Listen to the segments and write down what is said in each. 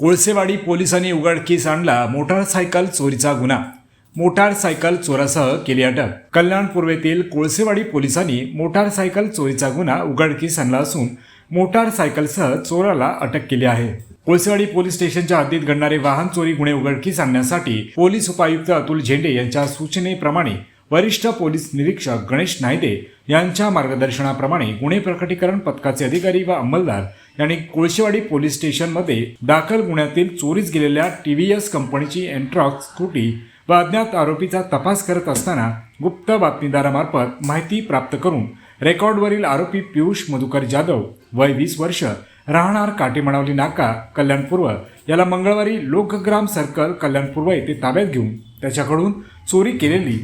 कोळसेवाडी पोलिसांनी उघडकीस आणला मोटारसायकल चोरीचा गुन्हा. मोटारसायकल चोरासह केली अटक. कल्याण पूर्वेतील कोळसेवाडी पोलिसांनी मोटारसायकल चोरीचा गुन्हा उघडकीस आणला असून मोटारसायकलसह चोराला अटक केली आहे. कोळसेवाडी पोलीस स्टेशनच्या हद्दीत घडणारे वाहन चोरी गुन्हे उघडकीस आणण्यासाठी पोलीस उपायुक्त अतुल झेंडे यांच्या सूचनेप्रमाणे वरिष्ठ पोलीस निरीक्षक गणेश नायदे यांच्या मार्गदर्शनाप्रमाणे गुन्हे प्रकटीकरण पथकाचे अधिकारी व अंमलदार यांनी कोळशेवाडी पोलीस स्टेशनमध्ये दाखल गुन्ह्यातील चोरीस गेलेल्या टी व्ही एस कंपनीची एन्ट्रॉक्स स्कूटी व अज्ञात आरोपीचा तपास करत असताना गुप्त बातमीदारामार्फत माहिती प्राप्त करून रेकॉर्डवरील आरोपी पियुष मधुकर जाधव वय वीस वर्ष राहणार काटेमणावली नाका कल्याणपूर्व याला मंगळवारी लोकग्राम सर्कल कल्याणपूर्व येथे ताब्यात घेऊन त्याच्याकडून चोरी केलेली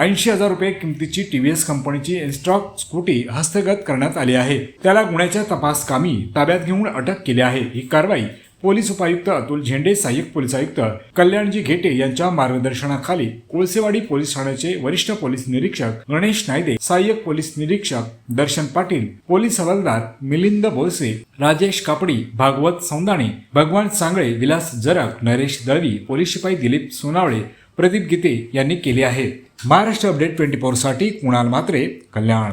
ऐंशी हजार रुपये किमतीची टी व्ही एस कंपनीची इन्स्टॉक स्कूटी हस्तगत करण्यात आली आहे. त्याला गुन्ह्याच्या तपास कामी ताब्यात घेऊन अटक केली आहे. ही कारवाई पोलीस उपायुक्त अतुल झेंडे सहाय्यक पोलीस आयुक्त कल्याणजी घेटे यांच्या मार्गदर्शनाखाली कोळसेवाडी पोलीस ठाण्याचे वरिष्ठ पोलीस निरीक्षक गणेश नायदे सहाय्यक पोलीस निरीक्षक दर्शन पाटील पोलीस हवालदार मिलिंद बोरसे राजेश कापडी भागवत सौंदाणे भगवान सांगळे विलास जरक नरेश दळवी पोलीस शिपाई दिलीप सोनावळे प्रदीप गीते यांनी केले आहे. महाराष्ट्र अपडेट ट्वेंटी फोरसाठी कुणाल मात्रे कल्याण.